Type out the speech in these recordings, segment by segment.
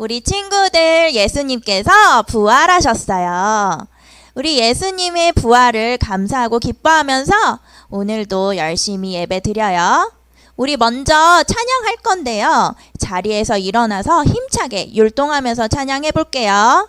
우리 친구들 예수님께서 부활하셨어요. 우리 예수님의 부활을 감사하고 기뻐하면서 오늘도 열심히 예배 드려요. 우리 먼저 찬양할 건데요. 자리에서 일어나서 힘차게 율동하면서 찬양해 볼게요.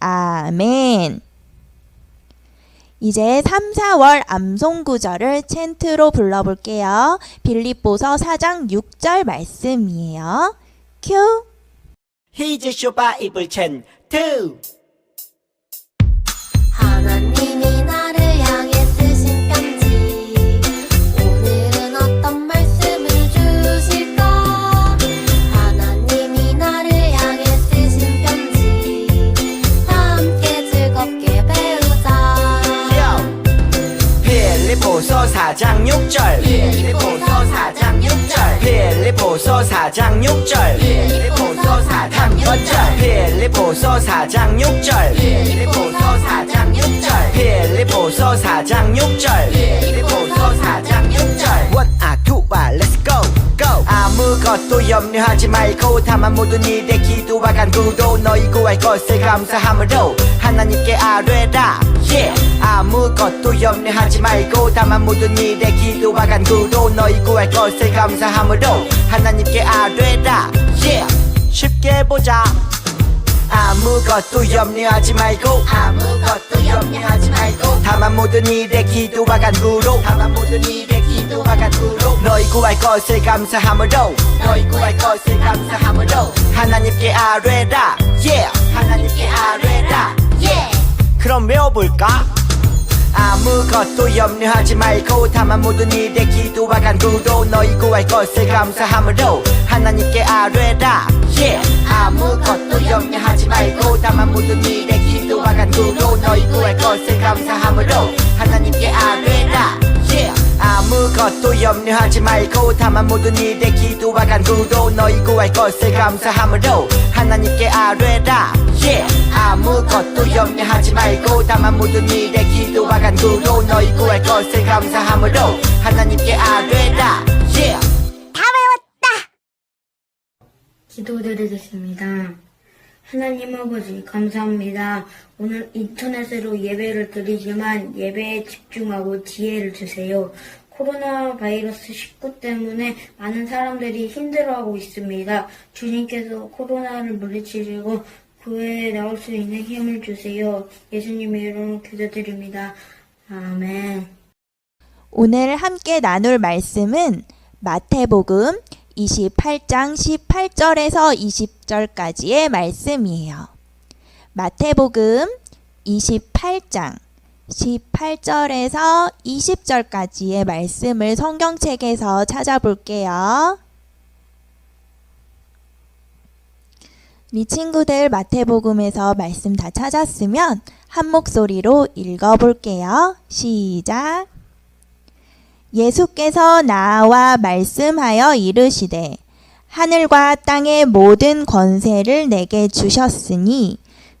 아멘. 이제 3, 4월 암송 구절을 챈트로 불러볼게요. 빌립보서 4장 6절 말씀이에요. 큐. 히즈 쇼바 이블 첸트 하나님이 나를 6절. 필리포서 4장 6절. 필리포서 4장 6절. 필리포서 4장 6절. 필리포서 4장 6절. 필리포서 4장 6절. 필리포서 4장 6절. 필리포서 4장 6절. 원아 투아 렛츠 고 고! 아무것도 염려하지 말고 다만 모든 일에 기도와 간구로 너희 구할 것을 감사함으로 하나님께 아뢰라. 아무것도 염려하지 말고 다만 모든 일에 기도와 간구로 너희 구할 것을 감사함으로 하나님께 아뢰라. Yeah. 쉽게 보자. 아무것도 염려하지 말고 아무것도 염려하지 말고 다만 모든 일에 기도와 간구로 다만 모든 일에 기도와 간구로 너희 구할 것을 감사함으로 너희 구할 것을 감사함으로 하나님께 아뢰라. Yeah. 하나님께 아뢰라. 예 그럼 외워볼까? 아무것도 염려하지 말고 다만 모든 일에 기도와 간구로 너희 구할 것을 감사함으로 하나님께 아뢰라. Yeah. 아무것도 염려하지 말고 다만 모든 일에 기도와 간구로 너희 구할 것을 감사함으로 하나님께 아무것도 염려하지 말고 다만 모든 일에 기도와 간구로 너희 구할 것을 감사함으로 하나님께 아뢰라 yeah 아무것도 염려하지 말고 다만 모든 일에 기도와 간구로 너희 구할 것을 감사함으로 하나님께 아뢰라 yeah 기도드리겠습니다. 하나님 아버지, 감사합니다. 오늘 인터넷으로 예배를 드리지만 예배에 집중하고 지혜를 주세요. 코로나 바이러스 19 때문에 많은 사람들이 힘들어하고 있습니다. 주님께서 코로나를 물리치시고 교회에 나올 수 있는 힘을 주세요. 예수님의 이름으로 기도드립니다. 아멘. 오늘 함께 나눌 말씀은 마태복음 28장 18절에서 20절까지의 말씀이에요. 마태복음 28장 18절에서 20절까지의 말씀을 성경책에서 찾아볼게요. 우리 친구들 마태복음에서 말씀 다 찾았으면 한 목소리로 읽어볼게요. 시작. 예수께서 나와 말씀하여 이르시되 하늘과 땅의 모든 권세를 내게 주셨으니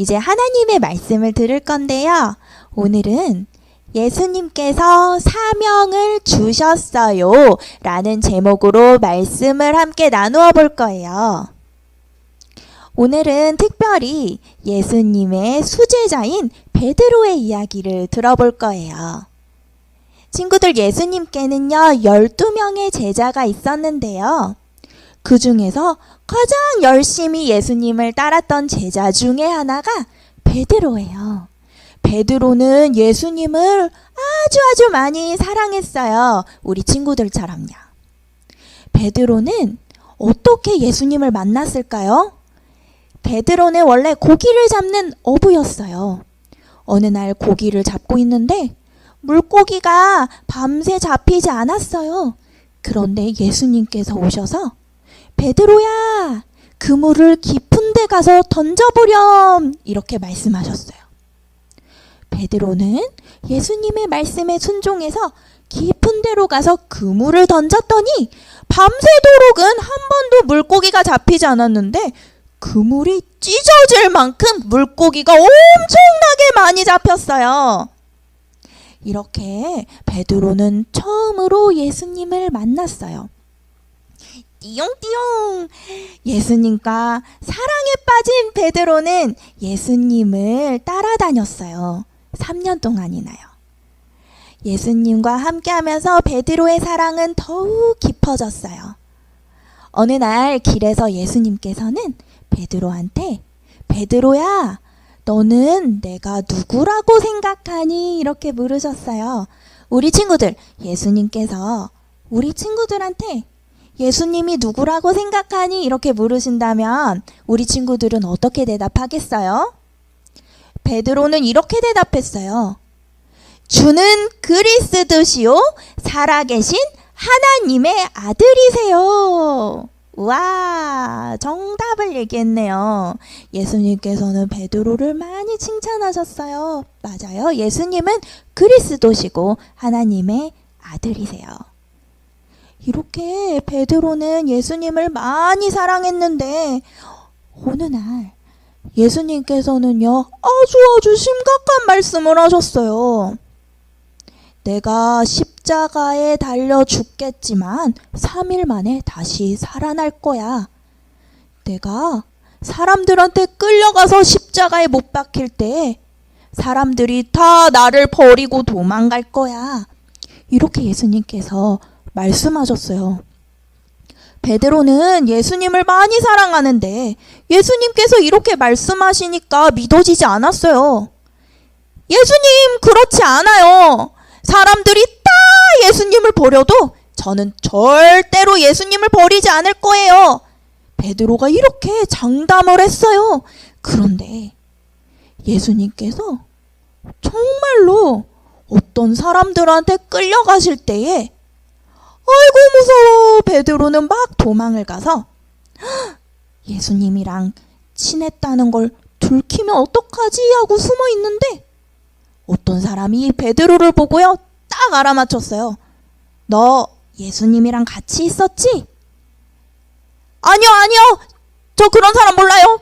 이제 하나님의 말씀을 들을 건데요. 오늘은 예수님께서 사명을 주셨어요. 라는 제목으로 말씀을 함께 나누어 볼 거예요. 오늘은 특별히 예수님의 수제자인 베드로의 이야기를 들어볼 거예요. 친구들 예수님께는요, 12명의 제자가 있었는데요. 그 중에서 가장 열심히 예수님을 따랐던 제자 중에 하나가 베드로예요. 베드로는 예수님을 아주 아주 많이 사랑했어요. 우리 친구들처럼요. 베드로는 어떻게 예수님을 만났을까요? 베드로는 원래 고기를 잡는 어부였어요. 어느 날 고기를 잡고 있는데 물고기가 밤새 잡히지 않았어요. 그런데 예수님께서 오셔서 베드로야, 그물을 깊은 데 가서 던져보렴! 이렇게 말씀하셨어요. 베드로는 예수님의 말씀에 순종해서 깊은 데로 가서 그물을 던졌더니 밤새도록은 한 번도 물고기가 잡히지 않았는데 그물이 찢어질 만큼 물고기가 엄청나게 많이 잡혔어요. 이렇게 베드로는 처음으로 예수님을 만났어요. 띠용띠용! 예수님과 사랑에 빠진 베드로는 예수님을 따라다녔어요. 3년 동안이나요. 예수님과 함께하면서 베드로의 사랑은 더욱 깊어졌어요. 어느 날 길에서 예수님께서는 베드로한테 베드로야, 너는 내가 누구라고 생각하니? 이렇게 물으셨어요. 우리 친구들, 예수님께서 우리 친구들한테 예수님이 누구라고 생각하니? 이렇게 물으신다면 우리 친구들은 어떻게 대답하겠어요? 베드로는 이렇게 대답했어요. 주는 그리스도시요 살아계신 하나님의 아들이세요. 와, 정답을 얘기했네요. 예수님께서는 베드로를 많이 칭찬하셨어요. 맞아요. 예수님은 그리스도시고 하나님의 아들이세요. 이렇게 베드로는 예수님을 많이 사랑했는데 어느 날 예수님께서는요 아주 아주 심각한 말씀을 하셨어요. 내가 십자가에 달려 죽겠지만 3일 만에 다시 살아날 거야. 내가 사람들한테 끌려가서 십자가에 못 박힐 때 사람들이 다 나를 버리고 도망갈 거야. 이렇게 예수님께서 말씀하셨어요. 베드로는 예수님을 많이 사랑하는데 예수님께서 이렇게 말씀하시니까 믿어지지 않았어요. 예수님, 그렇지 않아요. 사람들이 다 예수님을 버려도 저는 절대로 예수님을 버리지 않을 거예요. 베드로가 이렇게 장담을 했어요. 그런데 예수님께서 정말로 어떤 사람들한테 끌려가실 때에 아이고 무서워 베드로는 막 도망을 가서 "헉, 예수님이랑 친했다는 걸 들키면 어떡하지 하고 숨어 있는데 어떤 사람이 베드로를 보고요 딱 알아맞혔어요. 너 예수님이랑 같이 있었지? 아니요 아니요 저 그런 사람 몰라요.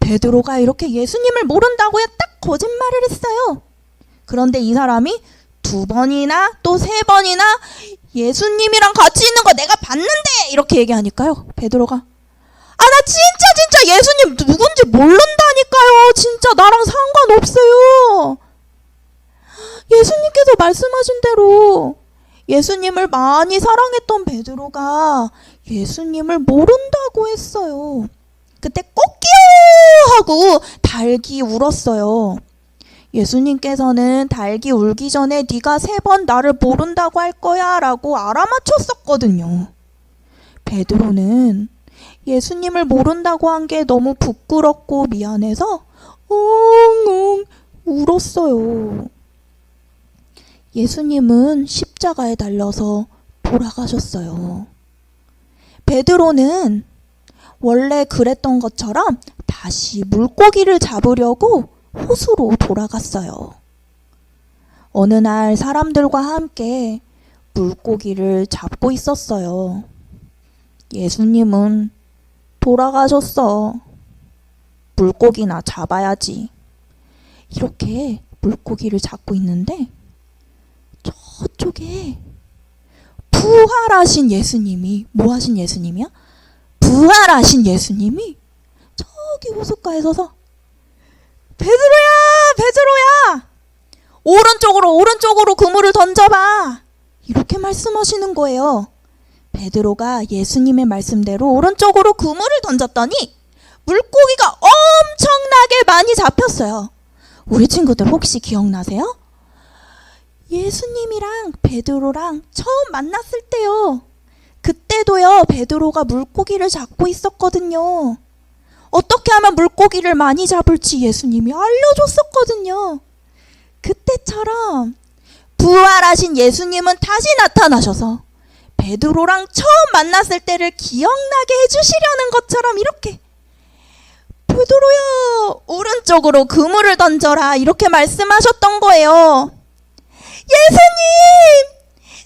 베드로가 이렇게 예수님을 모른다고요 딱 거짓말을 했어요. 그런데 이 사람이 두 번이나 또 세 번이나 예수님이랑 같이 있는 거 내가 봤는데 이렇게 얘기하니까요. 베드로가 아 나 진짜 진짜 예수님 누군지 모른다니까요. 진짜 나랑 상관없어요. 예수님께서 말씀하신 대로 예수님을 많이 사랑했던 베드로가 예수님을 모른다고 했어요. 그때 꼭끼요 하고 닭이 울었어요. 예수님께서는 닭이 울기 전에 네가 세 번 나를 모른다고 할 거야라고 알아맞혔었거든요. 베드로는 예수님을 모른다고 한 게 너무 부끄럽고 미안해서 엉엉 울었어요. 예수님은 십자가에 달려서 돌아가셨어요. 베드로는 원래 그랬던 것처럼 다시 물고기를 잡으려고 호수로 돌아갔어요. 어느 날 사람들과 함께 물고기를 잡고 있었어요. 예수님은 돌아가셨어. 물고기나 잡아야지. 이렇게 물고기를 잡고 있는데 저쪽에 부활하신 예수님이 뭐 하신 예수님이야? 부활하신 예수님이 저기 호숫가에 서서 베드로야 베드로야 오른쪽으로 오른쪽으로 그물을 던져 봐 이렇게 말씀하시는 거예요 베드로가 예수님의 말씀대로 오른쪽으로 그물을 던졌더니 물고기가 엄청나게 많이 잡혔어요 우리 친구들 혹시 기억나세요? 예수님이랑 베드로랑 처음 만났을 때요. 그때도요, 베드로가 물고기를 잡고 있었거든요. 어떻게 하면 물고기를 많이 잡을지 예수님이 알려줬었거든요. 그때처럼 부활하신 예수님은 다시 나타나셔서 베드로랑 처음 만났을 때를 기억나게 해주시려는 것처럼 이렇게 베드로야 오른쪽으로 그물을 던져라 이렇게 말씀하셨던 거예요. 예수님!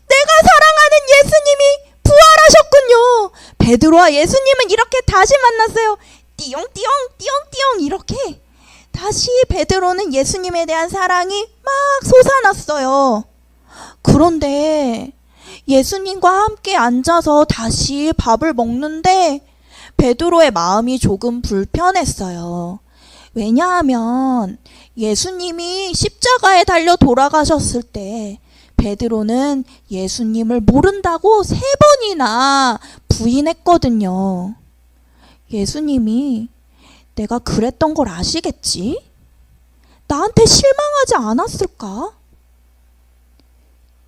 내가 사랑하는 예수님이 부활하셨군요. 베드로와 예수님은 이렇게 다시 만났어요. 띠용띠용 띠용띠용 이렇게 다시 베드로는 예수님에 대한 사랑이 막 솟아났어요. 그런데 예수님과 함께 앉아서 다시 밥을 먹는데 베드로의 마음이 조금 불편했어요. 왜냐하면 예수님이 십자가에 달려 돌아가셨을 때 베드로는 예수님을 모른다고 세 번이나 부인했거든요. 예수님이 내가 그랬던 걸 아시겠지? 나한테 실망하지 않았을까?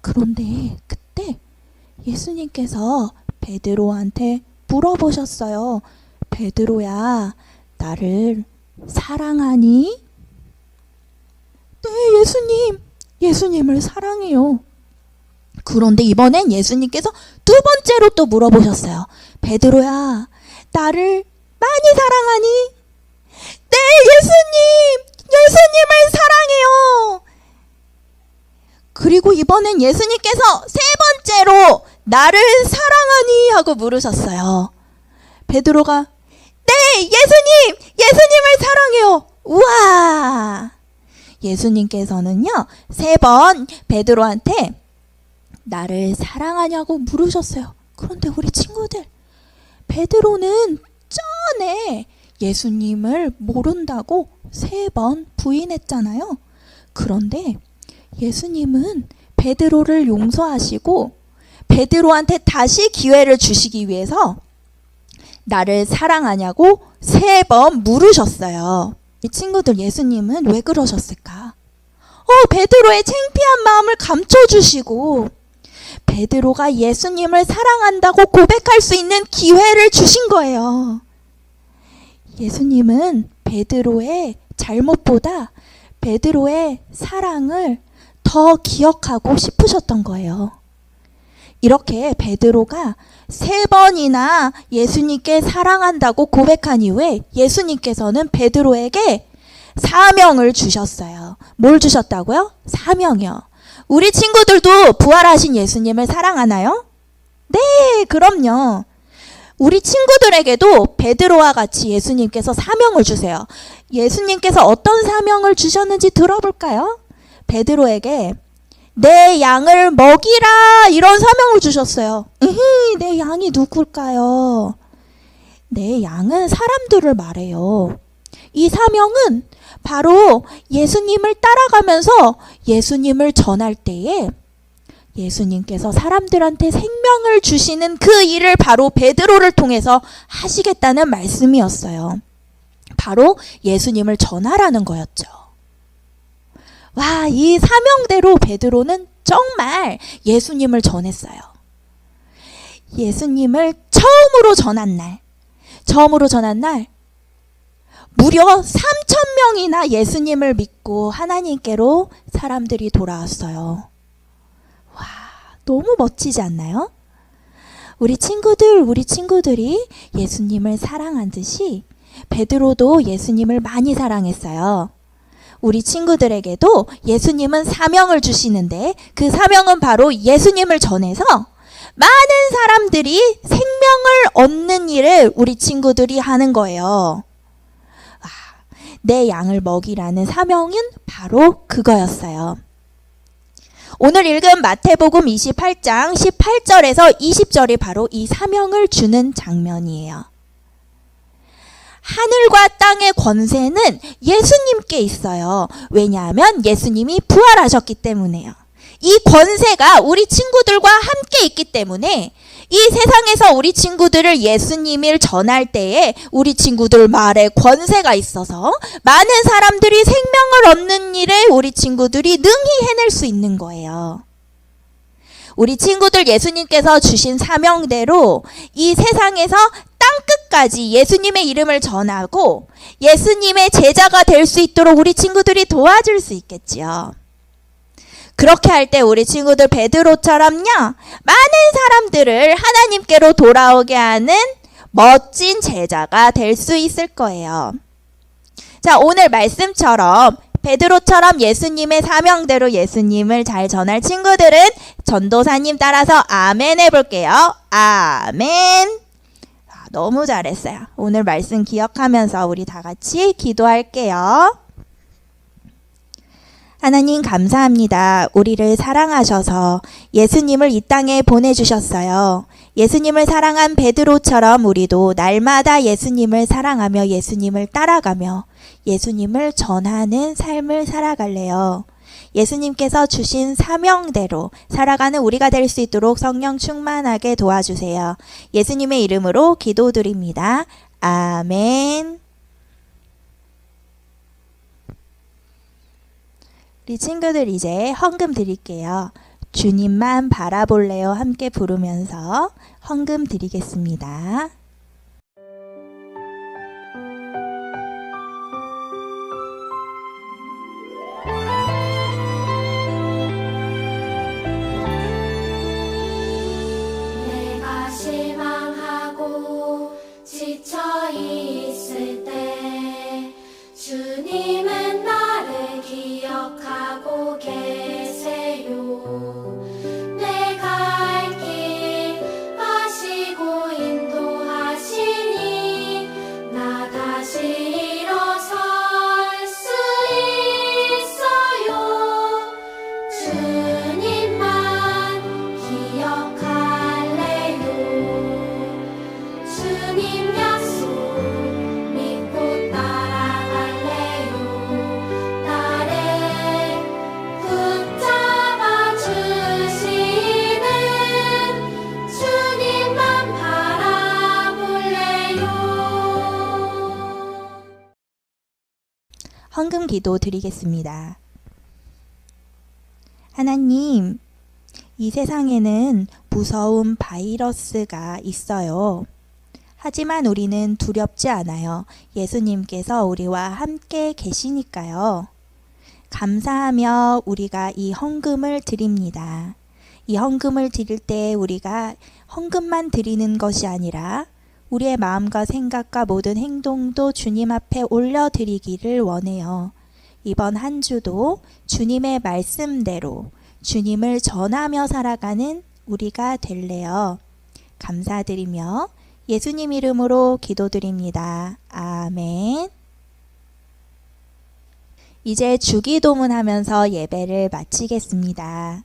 그런데 그때 예수님께서 베드로한테 물어보셨어요. 베드로야, 나를 사랑하니? 네, 예수님. 예수님을 사랑해요. 그런데 이번엔 예수님께서 두 번째로 또 물어보셨어요. 베드로야, 나를 많이 사랑하니? 네, 예수님! 예수님을 사랑해요! 그리고 이번엔 예수님께서 세 번째로 나를 사랑하니? 하고 물으셨어요. 베드로가 네, 예수님! 예수님을 사랑해요! 우와! 예수님께서는요, 세 번 베드로한테 나를 사랑하냐고 물으셨어요. 그런데 우리 친구들, 베드로는 전에 예수님을 모른다고 세 번 부인했잖아요. 그런데 예수님은 베드로를 용서하시고 베드로한테 다시 기회를 주시기 위해서 나를 사랑하냐고 세 번 물으셨어요. 이 친구들 예수님은 왜 그러셨을까? 어, 베드로의 창피한 마음을 감춰주시고 베드로가 예수님을 사랑한다고 고백할 수 있는 기회를 주신 거예요. 예수님은 베드로의 잘못보다 베드로의 사랑을 더 기억하고 싶으셨던 거예요. 이렇게 베드로가 세 번이나 예수님께 사랑한다고 고백한 이후에 예수님께서는 베드로에게 사명을 주셨어요. 뭘 주셨다고요? 사명이요. 우리 친구들도 부활하신 예수님을 사랑하나요? 네, 그럼요. 우리 친구들에게도 베드로와 같이 예수님께서 사명을 주세요. 예수님께서 어떤 사명을 주셨는지 들어볼까요? 베드로에게 내 양을 먹이라 이런 사명을 주셨어요. 으히, 내 양이 누굴까요? 내 양은 사람들을 말해요. 이 사명은 바로 예수님을 따라가면서 예수님을 전할 때에 예수님께서 사람들한테 생명을 주시는 그 일을 바로 베드로를 통해서 하시겠다는 말씀이었어요. 바로 예수님을 전하라는 거였죠. 와, 이 사명대로 베드로는 정말 예수님을 전했어요. 예수님을 처음으로 전한 날, 처음으로 전한 날, 무려 3천 명이나 예수님을 믿고 하나님께로 사람들이 돌아왔어요. 와, 너무 멋지지 않나요? 우리 친구들, 우리 친구들이 예수님을 사랑한 듯이 베드로도 예수님을 많이 사랑했어요. 우리 친구들에게도 예수님은 사명을 주시는데 그 사명은 바로 예수님을 전해서 많은 사람들이 생명을 얻는 일을 우리 친구들이 하는 거예요. 아, 내 양을 먹이라는 사명은 바로 그거였어요. 오늘 읽은 마태복음 28장 18절에서 20절이 바로 이 사명을 주는 장면이에요. 하늘과 땅의 권세는 예수님께 있어요. 왜냐하면 예수님이 부활하셨기 때문에요. 이 권세가 우리 친구들과 함께 있기 때문에 이 세상에서 우리 친구들을 예수님을 전할 때에 우리 친구들 말에 권세가 있어서 많은 사람들이 생명을 얻는 일에 우리 친구들이 능히 해낼 수 있는 거예요. 우리 친구들 예수님께서 주신 사명대로 이 세상에서 땅끝까지 예수님의 이름을 전하고 예수님의 제자가 될 수 있도록 우리 친구들이 도와줄 수 있겠지요. 그렇게 할 때 우리 친구들 베드로처럼요, 많은 사람들을 하나님께로 돌아오게 하는 멋진 제자가 될 수 있을 거예요. 자, 오늘 말씀처럼 베드로처럼 예수님의 사명대로 예수님을 잘 전할 친구들은 전도사님 따라서 아멘 해볼게요. 아멘. 아, 너무 잘했어요. 오늘 말씀 기억하면서 우리 다 같이 기도할게요. 하나님 감사합니다. 우리를 사랑하셔서 예수님을 이 땅에 보내주셨어요. 예수님을 사랑한 베드로처럼 우리도 날마다 예수님을 사랑하며 예수님을 따라가며 예수님을 전하는 삶을 살아갈래요. 예수님께서 주신 사명대로 살아가는 우리가 될 수 있도록 성령 충만하게 도와주세요. 예수님의 이름으로 기도드립니다. 아멘. 우리 친구들 이제 헌금 드릴게요. 주님만 바라볼래요. 함께 부르면서 헌금 드리겠습니다. 기억 헌금 기도 드리겠습니다. 하나님, 이 세상에는 무서운 바이러스가 있어요. 하지만 우리는 두렵지 않아요. 예수님께서 우리와 함께 계시니까요. 감사하며 우리가 이 헌금을 드립니다. 이 헌금을 드릴 때 우리가 헌금만 드리는 것이 아니라 우리의 마음과 생각과 모든 행동도 주님 앞에 올려드리기를 원해요. 이번 한 주도 주님의 말씀대로 주님을 전하며 살아가는 우리가 될래요. 감사드리며 예수님 이름으로 기도드립니다. 아멘. 이제 주기도문 하면서 예배를 마치겠습니다.